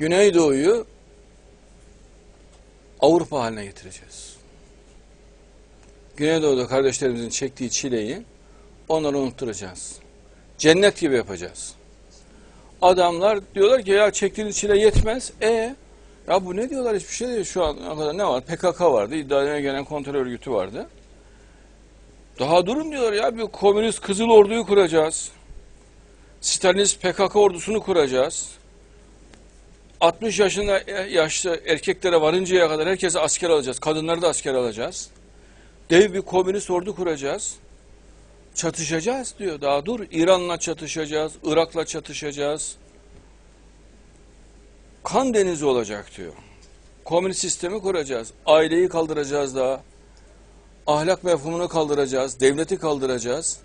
Güneydoğu'yu Avrupa haline getireceğiz. Güneydoğu'da kardeşlerimizin çektiği çileyi onları unutturacağız. Cennet gibi yapacağız. Adamlar diyorlar ki ya çektiğiniz çile yetmez. E ya bu ne diyorlar hiçbir şey değil. Şu an kadar ne var? PKK vardı. İddiaya gelen kontrol örgütü vardı. Daha durun diyorlar ya bir komünist Kızıl Ordu'yu kuracağız. Stalinist PKK ordusunu kuracağız. 60 yaşında yaşlı erkeklere varıncaya kadar herkese asker alacağız. Kadınları da asker alacağız. Dev bir komünist ordu kuracağız. Çatışacağız diyor. Daha dur. İran'la çatışacağız. Irak'la çatışacağız. Kan denizi olacak diyor. Komünist sistemi kuracağız. Aileyi kaldıracağız daha. Ahlak mefhumunu kaldıracağız. Devleti kaldıracağız.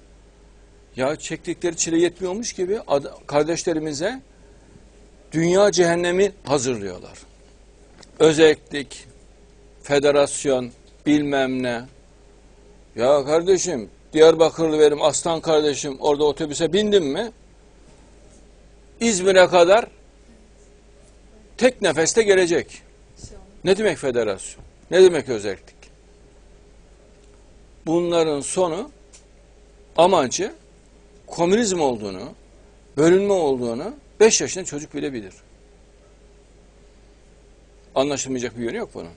Ya çektikleri çile yetmiyormuş gibi kardeşlerimize dünya cehennemi hazırlıyorlar. Özellik, federasyon, bilmem ne. Ya kardeşim, Diyarbakırlı benim aslan kardeşim orada otobüse bindim mi? İzmir'e kadar tek nefeste gelecek. Ne demek federasyon? Ne demek özellik? Bunların sonu amacı komünizm olduğunu, bölünme olduğunu 5 yaşında çocuk bile bilir. Anlaşılmayacak bir yönü yok bunun.